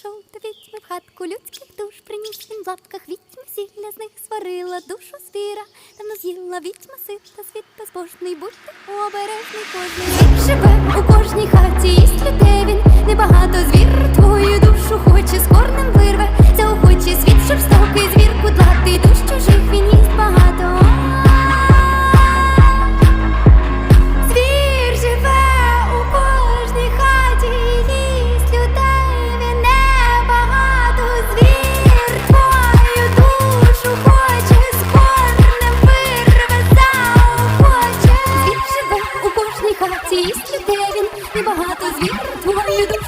прийшов. До відьми в хатку людських душ, приніс він в лапках відьма сілля з них сварила душу звіра, давно з'їла відьма сита, світ безбожний, будьте обережний кожний. Дасть людей він багато звір твою.